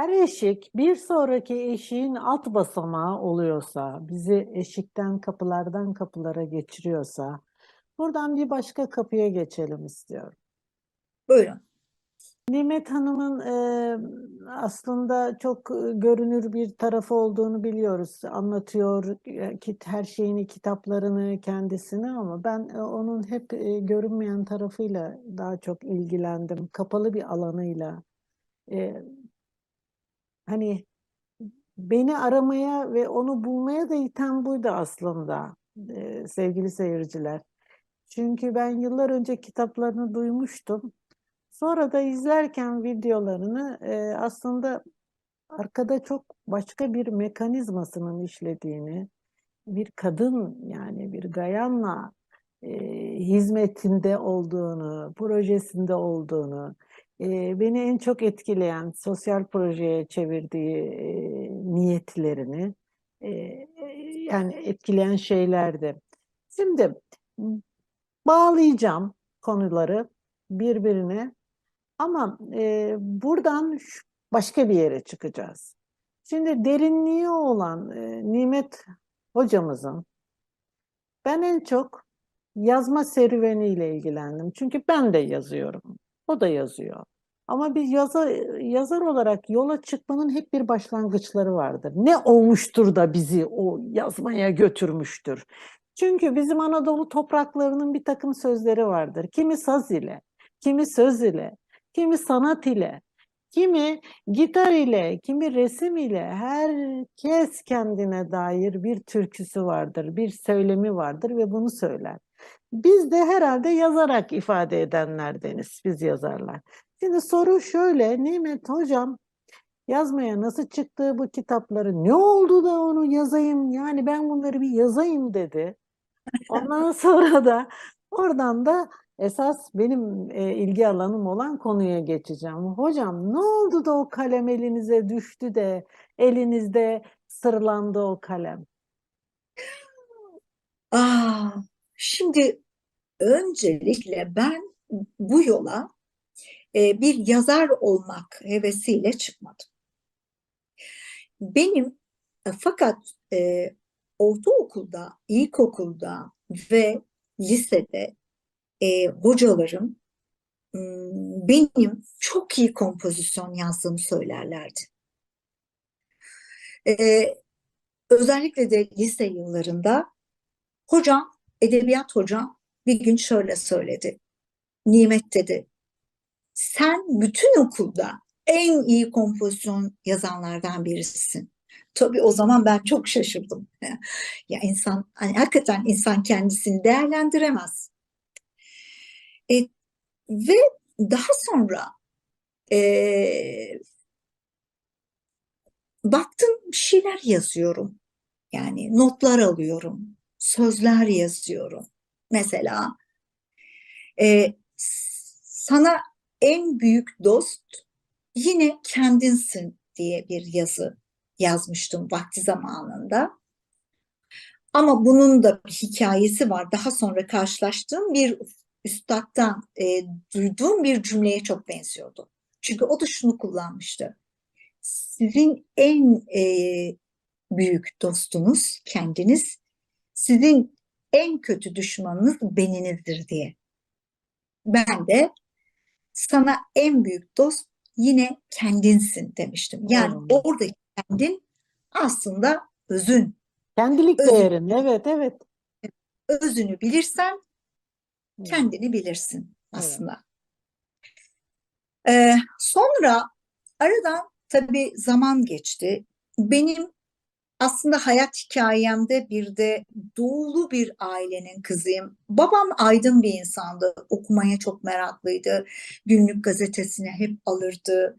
her eşik bir sonraki eşiğin alt basamağı oluyorsa, bizi eşikten kapılardan kapılara geçiriyorsa, buradan bir başka kapıya geçelim istiyorum. Buyurun. Nimet Hanım'ın e, aslında çok e, görünür bir tarafı olduğunu biliyoruz. Anlatıyor e, her şeyini, kitaplarını, kendisini ama ben e, onun hep e, görünmeyen tarafıyla daha çok ilgilendim. Kapalı bir alanıyla. E, hani beni aramaya ve onu bulmaya da iten buydu aslında e, sevgili seyirciler. Çünkü ben yıllar önce kitaplarını duymuştum. Sonra da izlerken videolarını e, aslında arkada çok başka bir mekanizmasının işlediğini, bir kadın yani bir Gayan'la e, hizmetinde olduğunu, projesinde olduğunu, beni en çok etkileyen sosyal projeye çevirdiği niyetlerini, yani etkileyen şeylerdi. Şimdi bağlayacağım konuları birbirine. Ama buradan başka bir yere çıkacağız. Şimdi derinliği olan Nimet hocamızın ben en çok yazma serüveniyle ilgilendim. Çünkü ben de yazıyorum. O da yazıyor. Ama bir yazar, yazar olarak yola çıkmanın hep bir başlangıçları vardır. Ne olmuştur da bizi o yazmaya götürmüştür? Çünkü bizim Anadolu topraklarının bir takım sözleri vardır. Kimi saz ile, kimi söz ile, kimi sanat ile, kimi gitar ile, kimi resim ile herkes kendine dair bir türküsü vardır, bir söylemi vardır ve bunu söyler. Biz de herhalde yazarak ifade edenlerdeniz, biz yazarlar. Şimdi soru şöyle, Nimet Hocam yazmaya nasıl çıktı bu kitapları? Ne oldu da onu yazayım? Yani ben bunları bir yazayım dedi. Ondan sonra da oradan da esas benim e, ilgi alanım olan konuya geçeceğim. Hocam ne oldu da o kalem elinize düştü de elinizde sırlandı o kalem? Aa, şimdi öncelikle ben bu yola e, bir yazar olmak hevesiyle çıkmadım. Benim e, fakat e, ortaokulda, ilkokulda ve lisede e, hocalarım benim çok iyi kompozisyon yazdığımı söylerlerdi. E, özellikle de lise yıllarında hocam, edebiyat hocam bir gün şöyle söyledi. Nimet dedi, sen bütün okulda en iyi kompozisyon yazanlardan birisin. Tabii o zaman ben çok şaşırdım. Ya insan, hani hakikaten insan kendisini değerlendiremez. E, ve daha sonra e, baktım bir şeyler yazıyorum. Yani notlar alıyorum, sözler yazıyorum. Mesela e, sana en büyük dost yine kendinsin diye bir yazı yazmıştım vakti zamanında. Ama bunun da bir hikayesi var. Daha sonra karşılaştığım bir üstadtan e, duyduğum bir cümleye çok benziyordu. Çünkü o da şunu kullanmıştı. Sizin en e, büyük dostunuz kendiniz, sizin en kötü düşmanınız beninizdir diye. Ben de sana en büyük dost yine kendinsin demiştim. Yani Hmm. oradaki kendin aslında özün. Kendilik Özür- değerin, evet evet. Özünü bilirsen Evet. kendini bilirsin Evet. aslında. Ee, sonra aradan tabii zaman geçti. Benim aslında hayat hikayemde bir de doğulu bir ailenin kızıyım. Babam aydın bir insandı. Okumaya çok meraklıydı. Günlük gazetesini hep alırdı.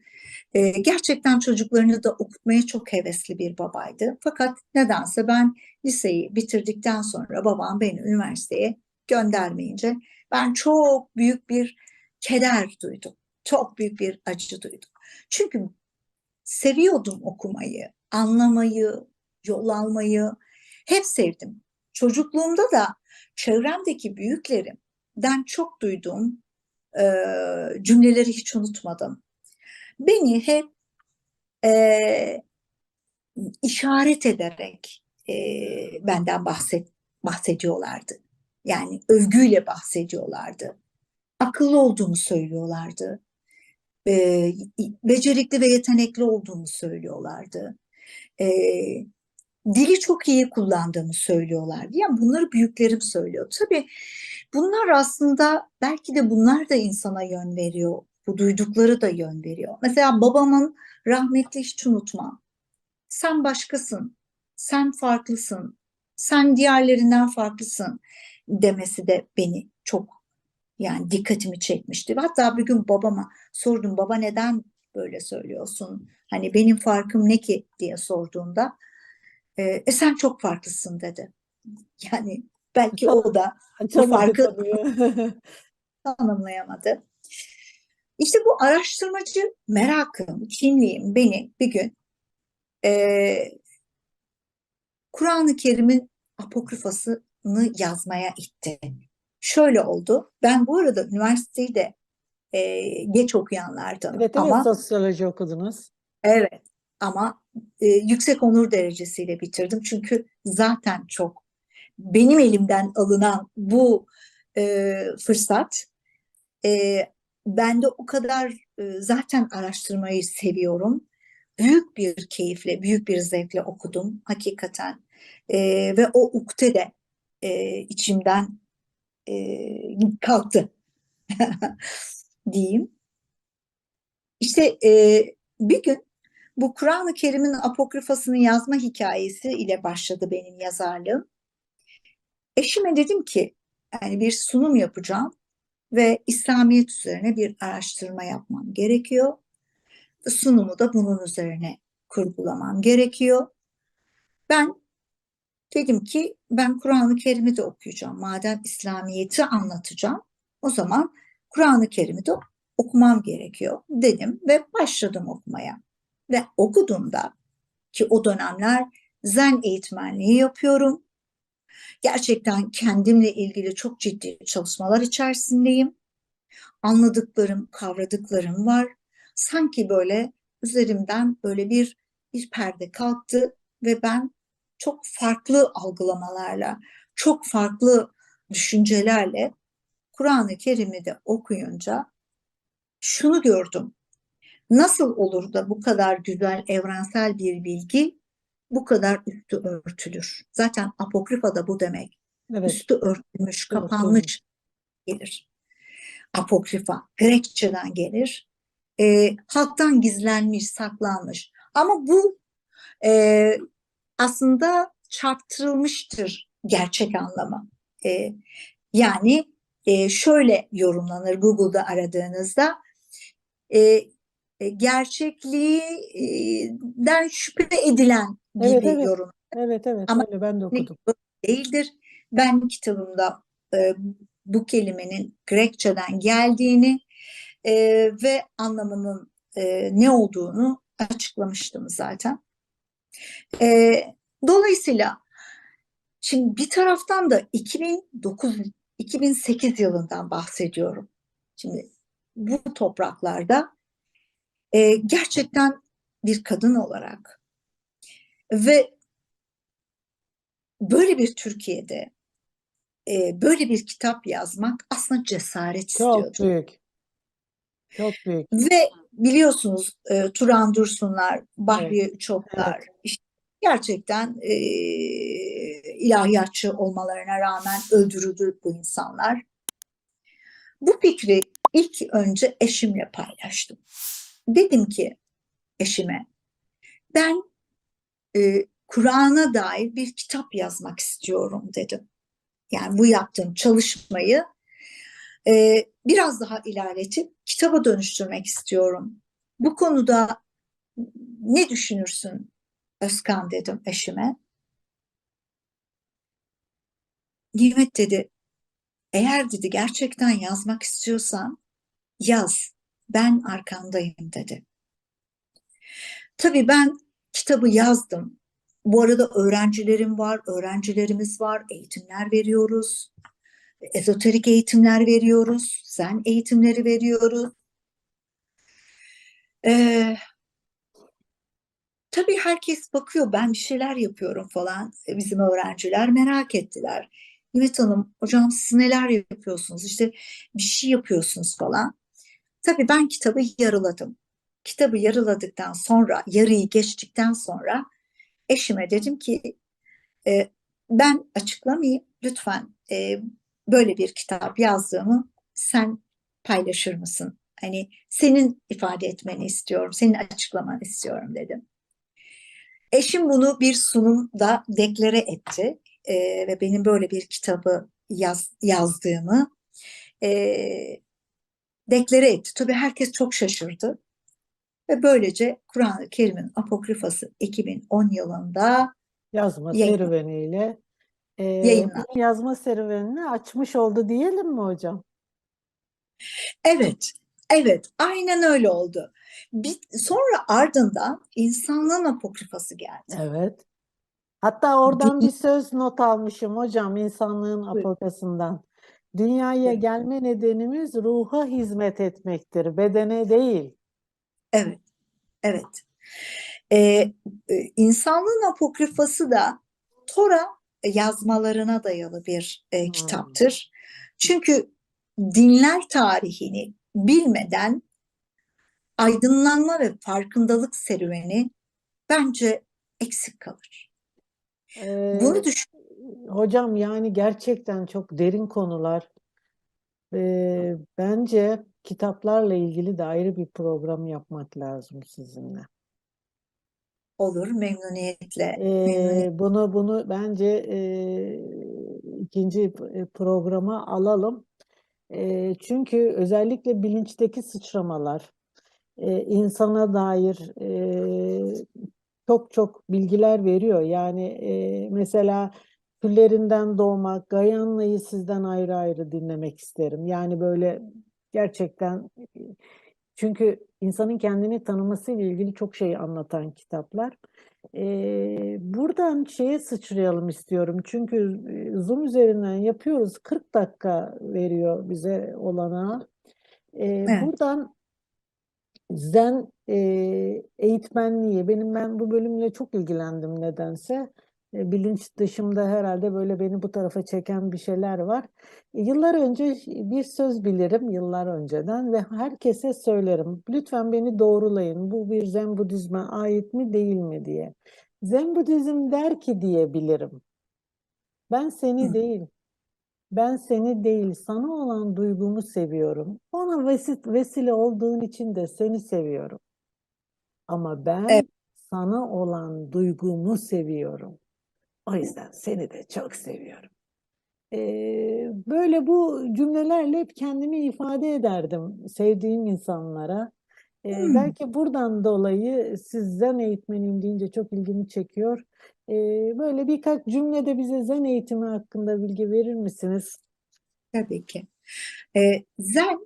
Ee, gerçekten çocuklarını da okutmaya çok hevesli bir babaydı. Fakat nedense ben liseyi bitirdikten sonra babam beni üniversiteye göndermeyince ben çok büyük bir keder duydum. Çok büyük bir acı duydum. Çünkü seviyordum okumayı, anlamayı, yol almayı. Hep sevdim. Çocukluğumda da çevremdeki büyüklerimden çok duyduğum e, cümleleri hiç unutmadım. Beni hep e, işaret ederek e, benden bahset, bahsediyorlardı. Yani övgüyle bahsediyorlardı. Akıllı olduğumu söylüyorlardı. E, becerikli ve yetenekli olduğumu söylüyorlardı. E, dili çok iyi kullandığımı söylüyorlardı. Yani bunları büyüklerim söylüyor. Tabii bunlar aslında belki de bunlar da insana yön veriyor. Bu duydukları da yön veriyor. Mesela babamın rahmetli hiç unutmam. Sen başkasın, sen farklısın, sen diğerlerinden farklısın demesi de beni çok yani dikkatimi çekmişti. Hatta bir gün babama sordum baba neden böyle söylüyorsun? Hani benim farkım ne ki diye sorduğunda e, e sen çok farklısın dedi. Yani belki o da Açamadı farkı- tanımlayamadı. İşte bu araştırmacı merakım, kimliğim beni bir gün eee, Kur'an-ı Kerim'in apokrifasını yazmaya itti. Şöyle oldu. Ben bu arada üniversiteyi de eee, geç okuyanlardanım Evet evet ama sosyoloji okudunuz. evet ama e, yüksek onur derecesiyle bitirdim. Çünkü zaten çok benim elimden alınan bu e, fırsat e, ben de o kadar e, zaten araştırmayı seviyorum. Büyük bir keyifle, büyük bir zevkle okudum hakikaten. E, ve o ukde de e, içimden e, kalktı diyeyim. İşte e, bir gün bu Kur'an-ı Kerim'in apokrifasını yazma hikayesi ile başladı benim yazarlığım. Eşime dedim ki yani bir sunum yapacağım ve İslamiyet üzerine bir araştırma yapmam gerekiyor. Sunumu da bunun üzerine kurgulamam gerekiyor. Ben dedim ki ben Kur'an-ı Kerim'i de okuyacağım. Madem İslamiyet'i anlatacağım, o zaman Kur'an-ı Kerim'i de okumam gerekiyor dedim ve başladım okumaya. Ve okuduğumda ki o dönemler zen eğitmenliği yapıyorum. Gerçekten kendimle ilgili çok ciddi çalışmalar içerisindeyim. Anladıklarım, kavradıklarım var. Sanki böyle üzerimden böyle bir bir perde kalktı ve ben çok farklı algılamalarla, çok farklı düşüncelerle Kur'an-ı Kerim'i de okuyunca şunu gördüm. Nasıl olur da bu kadar güzel evrensel bir bilgi bu kadar üstü örtülür? Zaten apokrifa da bu demek. Evet. Üstü örtülmüş, Evet, kapanmış gelir. Apokrifa Grekçeden gelir. E, halktan gizlenmiş, saklanmış. Ama bu e, aslında çarptırılmıştır gerçek anlamı. E, yani e, şöyle yorumlanır Google'da aradığınızda e, gerçekliğinden şüphe edilen gibi Evet, evet. yorum Evet evet Ama öyle ben de okudum. değildir. Ben kitabımda e, bu kelimenin Grekçeden geldiğini e, ve anlamının e, ne olduğunu açıklamıştım zaten. E, dolayısıyla şimdi bir taraftan da 2009 2008 yılından bahsediyorum. Şimdi bu topraklarda e, gerçekten bir kadın olarak ve böyle bir Türkiye'de e, böyle bir kitap yazmak aslında cesaret Çok istiyordu. büyük. Çok büyük. Ve biliyorsunuz e, Turan Dursunlar, Bahriye Üçoklar işte gerçekten e, ilahiyatçı olmalarına rağmen öldürüldü bu insanlar. Bu fikri ilk önce eşimle paylaştım. Dedim ki eşime ben e, Kur'an'a dair bir kitap yazmak istiyorum dedim. Yani bu yaptığım çalışmayı e, biraz daha ilerletip kitaba dönüştürmek istiyorum. Bu konuda ne düşünürsün Özkan dedim eşime. Nimet dedi, eğer dedi gerçekten yazmak istiyorsan yaz, ben arkandayım dedi. Tabii ben kitabı yazdım. Bu arada öğrencilerim var, öğrencilerimiz var, eğitimler veriyoruz. Ezoterik eğitimler veriyoruz, zen eğitimleri veriyoruz. Ee, tabii herkes bakıyor ben bir şeyler yapıyorum falan. E, Bizim öğrenciler merak ettiler. Nimet Hanım, hocam siz neler yapıyorsunuz? İşte bir şey yapıyorsunuz falan. Tabii ben kitabı yarıladım. Kitabı yarıladıktan sonra, yarıyı geçtikten sonra eşime dedim ki e, ben açıklamayayım. Lütfen e, böyle bir kitap yazdığımı sen paylaşır mısın? Hani senin ifade etmeni istiyorum, senin açıklamanı istiyorum dedim. Eşim bunu bir sunumda deklare etti e, ve benim böyle bir kitabı yaz, yazdığımı e, deklare etti. Tabii herkes çok şaşırdı. Ve böylece Kur'an-ı Kerim'in Apokrifası 2010 yılında Yazma Yayın- serüveniyle e, Yayınlandı. yazma serüvenini açmış oldu diyelim mi hocam? Evet, evet, aynen öyle oldu. Bir, sonra ardından insanlığın apokrifası geldi. Evet. Hatta oradan bir söz not almışım hocam insanlığın Buyurun. Dünyaya gelme nedenimiz ruha hizmet etmektir, bedene değil. Evet, evet. Ee, e, insanlığın apokrifası da Tora yazmalarına dayalı bir e, Hmm. kitaptır. Çünkü dinler tarihini bilmeden aydınlanma ve farkındalık serüveni bence eksik kalır. Ee, Bunu düşün. Hocam yani gerçekten çok derin konular. Ee, bence kitaplarla ilgili de ayrı bir program yapmak lazım sizinle. Olur memnuniyetle. Ee, memnuniyetle. bunu bunu bence e, ikinci p- programa alalım. E, çünkü özellikle bilinçteki sıçramalar e, insana dair e, çok çok bilgiler veriyor. Yani e, mesela küllerinden doğmak, Gayanla'yı sizden ayrı ayrı dinlemek isterim. Yani böyle gerçekten çünkü insanın kendini tanımasıyla ilgili çok şey anlatan kitaplar. Ee, buradan şeye sıçrayalım istiyorum. Çünkü Zoom üzerinden yapıyoruz. 40 dakika veriyor bize olanağı. Ee, Evet. buradan Zen e, eğitmenliği, benim ben bu bölümle çok ilgilendim nedense. E, bilinç dışımda herhalde böyle beni bu tarafa çeken bir şeyler var. E, yıllar önce bir söz bilirim, yıllar önceden ve herkese söylerim. Lütfen beni doğrulayın. Bu bir Zen Budizme ait mi değil mi diye. Zen Budizm der ki diyebilirim. Ben seni Hı. değil, ben seni değil, sana olan duygumu seviyorum. Ona vesit, vesile olduğun için de seni seviyorum. Ama ben Evet. sana olan duygumu seviyorum. O yüzden seni de çok seviyorum. Ee, böyle bu cümlelerle hep kendimi ifade ederdim sevdiğim insanlara. Ee, Hmm. belki buradan dolayı siz zen eğitmeniyim deyince çok ilgimi çekiyor. Ee, böyle birkaç cümlede bize zen eğitimi hakkında bilgi verir misiniz? Tabii ki. Ee, Zen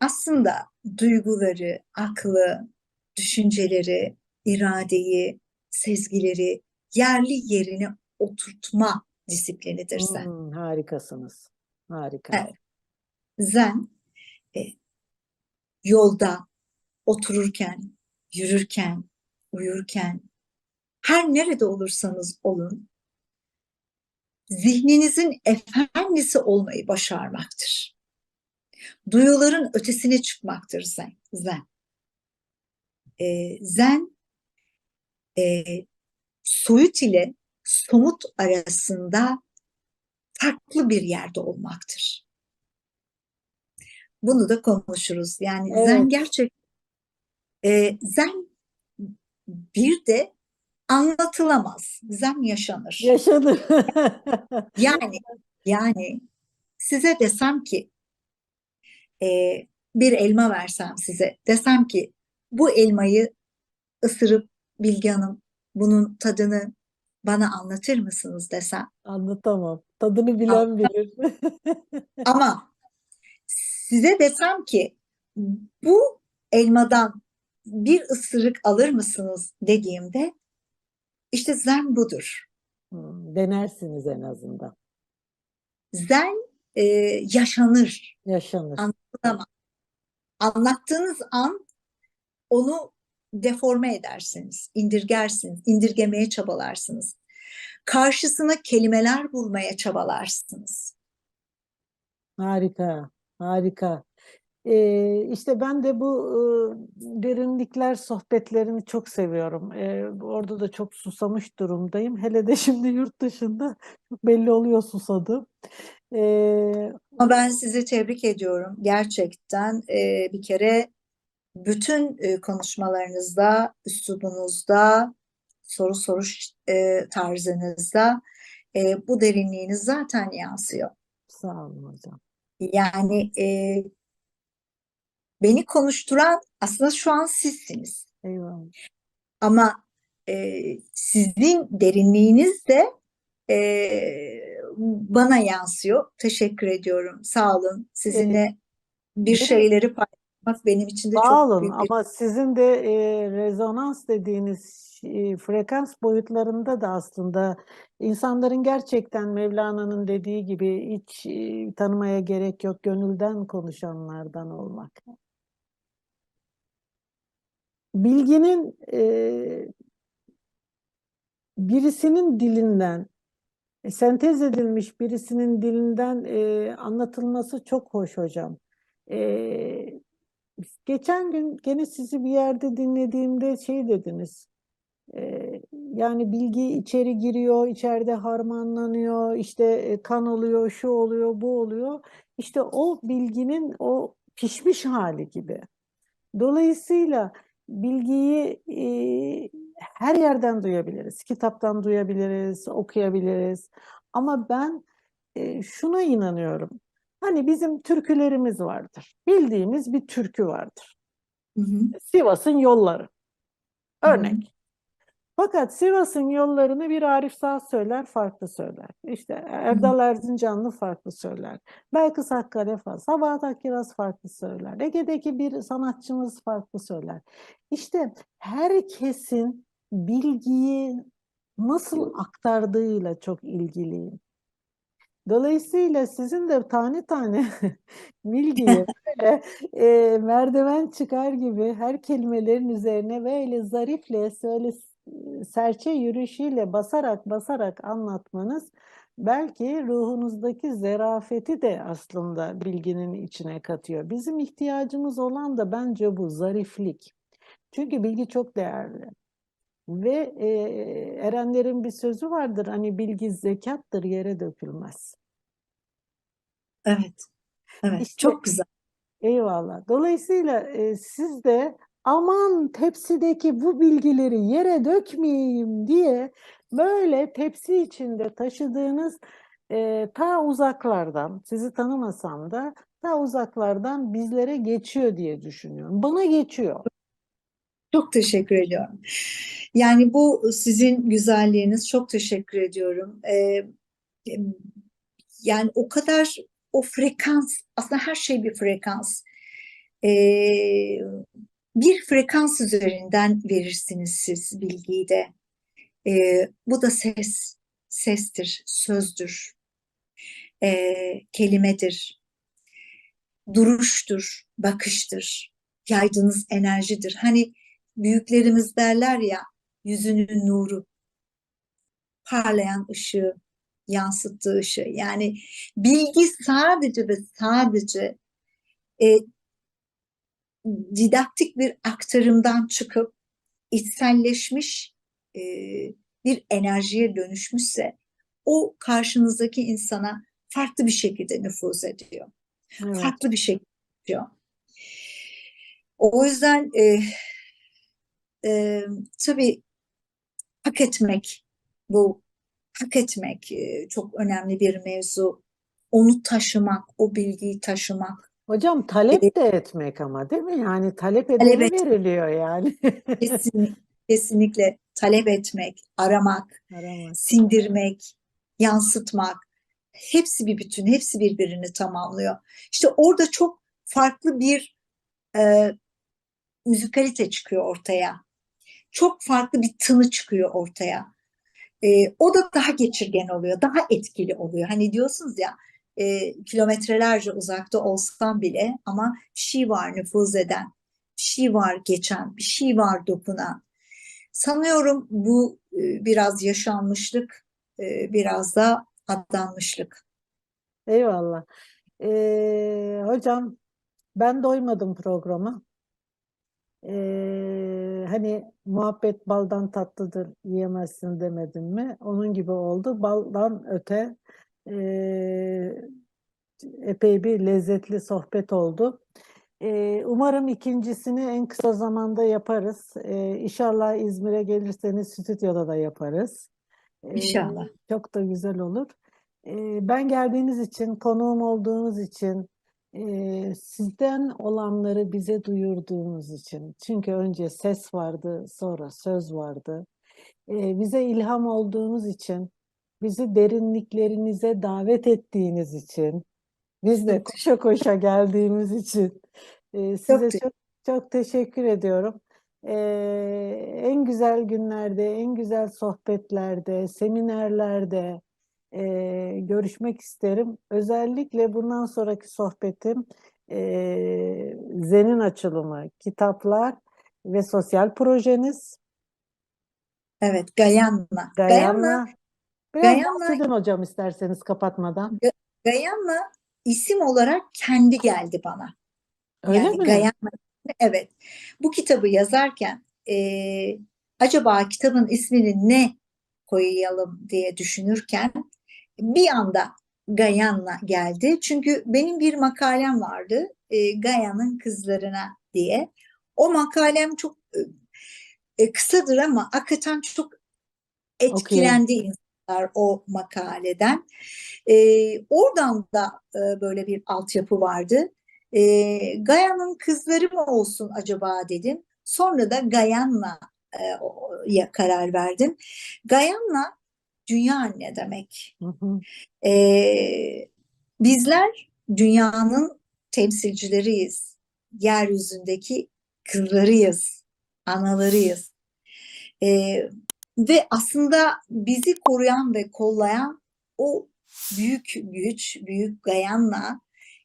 aslında duyguları, aklı, düşünceleri, iradeyi, sezgileri yerli yerine oturtma disiplinidir Zen. Hmm, harikasınız. Harika. Evet. Zen e, yolda, otururken, yürürken, uyurken, her nerede olursanız olun, zihninizin efendisi olmayı başarmaktır. Duyuların ötesine çıkmaktır zen. Zen, E, zen e, soyut ile somut arasında farklı bir yerde olmaktır. Bunu da konuşuruz. Yani zen Evet. gerçek e, zen bir de anlatılamaz. Zen yaşanır. Yaşadı. Yani yani size desem ki e, bir elma versem size desem ki bu elmayı ısırıp Bilge Hanım bunun tadını bana anlatır mısınız desem Anlatamam. Tadını bilen bilir. ama size desem ki bu elmadan bir ısırık alır mısınız dediğimde işte zen budur. Hmm, Denersiniz en azından. Zen e, yaşanır. Yaşanır. An- Anlattığınız an onu deforme edersiniz, indirgersiniz, indirgemeye çabalarsınız. Karşısına kelimeler bulmaya çabalarsınız. Harika, harika. Ee, işte ben de bu e, derinlikler sohbetlerini çok seviyorum. Ee, orada da çok susamış durumdayım. Hele de şimdi yurt dışında çok belli oluyor susadım. Ee, Ama ben sizi tebrik ediyorum. Gerçekten e, bir kere bütün e, konuşmalarınızda, üslubunuzda, soru soruş e, tarzınızda e, bu derinliğiniz zaten yansıyor. sağ olun hocam. Yani e, beni konuşturan aslında şu an sizsiniz. Eyvallah. Ama e, sizin derinliğiniz de e, bana yansıyor. Teşekkür ediyorum. Sağ olun. Sizinle bir benim- şeyleri paylaşmak benim için de Sağ çok olun büyük bir ama sizin de e, rezonans dediğiniz e, frekans boyutlarında da aslında insanların gerçekten Mevlana'nın dediği gibi hiç e, tanımaya gerek yok, gönülden konuşanlardan olmak. Bilginin e, birisinin dilinden, e, sentez edilmiş birisinin dilinden e, anlatılması çok hoş hocam. E, Geçen gün gene sizi bir yerde dinlediğimde şey dediniz. e, yani bilgi içeri giriyor, içeride harmanlanıyor, işte e, kan oluyor, şu oluyor, bu oluyor. İşte o bilginin o pişmiş hali gibi. Dolayısıyla bilgiyi e, her yerden duyabiliriz. Kitaptan duyabiliriz, okuyabiliriz. Ama ben e, şuna inanıyorum. Hani bizim türkülerimiz vardır. Bildiğimiz bir türkü vardır. Hı hı. Sivas'ın yolları. Hı hı. Örnek. Fakat Sivas'ın yollarını bir Arif Sağ söyler, farklı söyler. İşte Erdal Erzincanlı farklı söyler. Belkıs Hakkari farklı, Sabahat Akkiraz farklı söyler. Ege'deki bir sanatçımız farklı söyler. İşte herkesin bilgiyi nasıl aktardığıyla çok ilgiliyim. Dolayısıyla sizin de tane tane bilgiyi böyle e, merdiven çıkar gibi her kelimelerin üzerine böyle zarifle, söyle serçe yürüyüşüyle basarak basarak anlatmanız belki ruhunuzdaki zerafeti de aslında bilginin içine katıyor. Bizim ihtiyacımız olan da bence bu zariflik. Çünkü bilgi çok değerli. Ve e, erenlerin bir sözü vardır hani bilgi zekattır yere dökülmez. Evet. Evet. İşte- Çok güzel. Eyvallah. Dolayısıyla e, siz de aman tepsideki bu bilgileri yere dökmeyeyim diye böyle tepsi içinde taşıdığınız e, ta uzaklardan, sizi tanımasam da ta uzaklardan bizlere geçiyor diye düşünüyorum. Bana geçiyor. Çok teşekkür ediyorum. Yani bu sizin güzelliğiniz. Çok teşekkür ediyorum. Ee, yani o kadar o frekans, aslında her şey bir frekans. Ee, bir frekans üzerinden verirsiniz siz bilgiyi de. Ee, bu da ses, sestir, sözdür, ee, kelimedir, duruştur, bakıştır, yaydığınız enerjidir. Hani büyüklerimiz derler ya, yüzünün nuru, parlayan ışığı, yansıttığı ışığı. Yani bilgi sadece ve sadece e, didaktik bir aktarımdan çıkıp içselleşmiş e, bir enerjiye dönüşmüşse o karşınızdaki insana farklı bir şekilde nüfuz ediyor. Evet. Farklı bir şekilde ediyor. O yüzden e, e, tabii hak etmek bu hak etmek e, çok önemli bir mevzu. Onu taşımak, o bilgiyi taşımak. Hocam talep de etmek ama değil mi? Yani talep Talep edene et- veriliyor yani. Kesin, kesinlikle talep etmek, aramak, Aramaz. sindirmek, yansıtmak. Hepsi bir bütün, hepsi birbirini tamamlıyor. İşte orada çok farklı bir e, müzikalite çıkıyor ortaya. Çok farklı bir tını çıkıyor ortaya. E, o da daha geçirgen oluyor, daha etkili oluyor. Hani diyorsunuz ya e, kilometrelerce uzakta olsam bile ama bir şey var nüfuz eden, bir şey var geçen, bir şey var dokunan. Sanıyorum bu e, biraz yaşanmışlık, e, biraz da adanmışlık. Eyvallah. Ee, hocam ben doymadım programa. Ee, hani muhabbet baldan tatlıdır yiyemezsin demedim mi? Onun gibi oldu. Baldan öte ee, epey bir lezzetli sohbet oldu. Ee, umarım ikincisini en kısa zamanda yaparız. Ee, İnşallah İzmir'e gelirseniz stüdyoda da yaparız. Ee, İnşallah. çok da güzel olur. Ee, ben geldiğiniz için, konuğum olduğunuz için, e, sizden olanları bize duyurduğunuz için. Çünkü önce ses vardı, sonra söz vardı. Bize ilham olduğunuz için, bizi derinliklerinize davet ettiğiniz için, biz de Çok koşa koşa geldiğimiz için e, Çok size te- çok çok teşekkür ediyorum. Ee, en güzel günlerde, en güzel sohbetlerde, seminerlerde e, görüşmek isterim. Özellikle bundan sonraki sohbetim e, Zen'in açılımı, kitaplar ve sosyal projeniz. Evet, Gayan'la biraz Gayanna, bahsedin hocam isterseniz kapatmadan. Gayanna isim olarak kendi geldi bana. Öyle Yani mi? Gayanna, evet. Bu kitabı yazarken eee, acaba kitabın ismini ne koyalım diye düşünürken bir anda Gayanna geldi. Çünkü benim bir makalem vardı e, Gaya'nın kızlarına diye. O makalem çok e, e, kısadır ama hakikaten çok etkilendi insanlar o makaleden. E, oradan da e, böyle bir altyapı vardı. E, Gaya'nın kızları mı olsun acaba dedim. Sonra da Gayan'la karar verdim. Gayan'la dünya anne demek. Hı hı. Bizler dünyanın temsilcileriyiz. Yeryüzündeki kızlarıyız, analarıyız. E, ve aslında bizi koruyan ve kollayan o büyük güç, büyük Gayan'la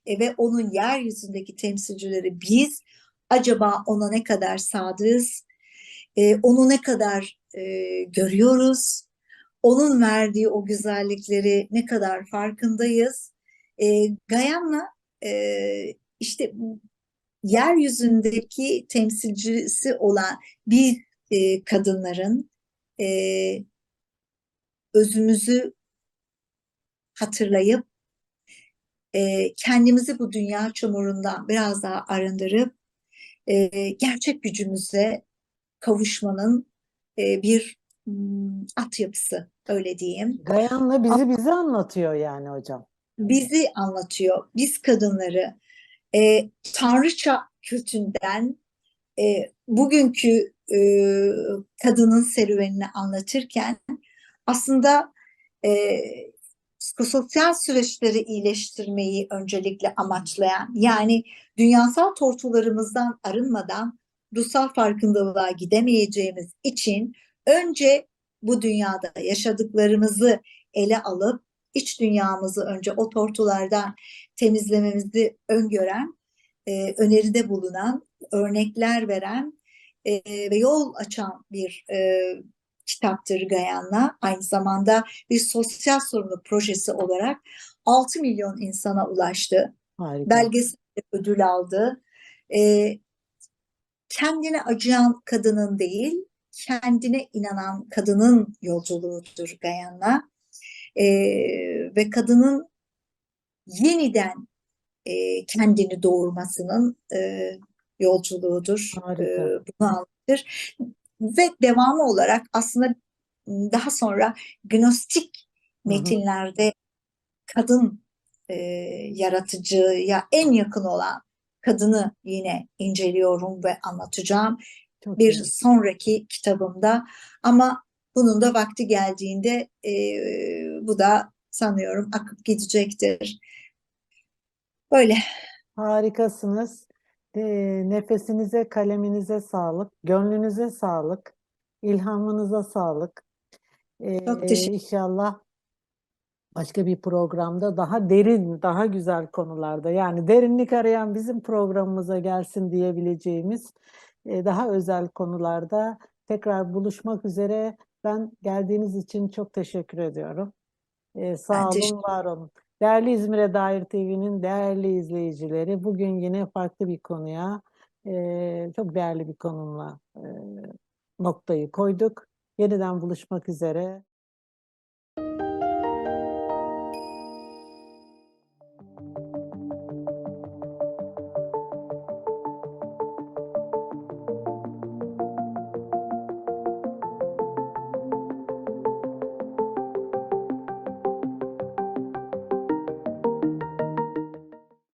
e, ve onun yeryüzündeki temsilcileri biz acaba ona ne kadar sadığız, e, onu ne kadar e, görüyoruz, onun verdiği o güzellikleri ne kadar farkındayız. E, Gayan'la e, işte yeryüzündeki temsilcisi olan bir e, kadınların e, özümüzü hatırlayıp e, kendimizi bu dünya çamurundan biraz daha arındırıp e, gerçek gücümüze kavuşmanın e, bir altyapısı öyle diyeyim. Gayan'la bizi bize anlatıyor yani hocam. Bizi anlatıyor, biz kadınları e, tanrıça kültünden e, bugünkü e, kadının serüvenini anlatırken aslında e, psikososyal süreçleri iyileştirmeyi öncelikle amaçlayan yani dünyasal tortularımızdan arınmadan ruhsal farkındalığa gidemeyeceğimiz için önce bu dünyada yaşadıklarımızı ele alıp iç dünyamızı önce o tortulardan temizlememizi öngören, e, öneride bulunan, örnekler veren e, ve yol açan bir e, kitaptır Gayan'la. Aynı zamanda bir sosyal sorumluluk projesi olarak 6 milyon insana ulaştı. Harika. Belgesel ödül aldı. E, kendine acıyan kadının değil, kendine inanan kadının yolculuğudur Gayan'la. E, ve kadının yeniden e, kendini doğurmasının e, yolculuğudur. Harika. E, bunu anlatır. Ve devamı olarak aslında daha sonra gnostik metinlerde kadın e, yaratıcıya en yakın olan kadını yine inceliyorum ve anlatacağım Çok bir iyi. sonraki kitabımda. Ama bunun da vakti geldiğinde e, bu da sanıyorum akıp gidecektir. Böyle. Harikasınız. Ee, nefesinize, kaleminize sağlık, gönlünüze sağlık, ilhamınıza sağlık. Çok Ee, teşekkür inşallah başka bir programda daha derin, daha güzel konularda yani derinlik arayan bizim programımıza gelsin diyebileceğimiz e, daha özel konularda tekrar buluşmak üzere. Ben geldiğiniz için çok teşekkür ediyorum. E, sağ Ben olun, var olun. Değerli İzmir'e dair TV'nin değerli izleyicileri, bugün yine farklı bir konuya, e, çok değerli bir konumla e, noktayı koyduk. Yeniden buluşmak üzere.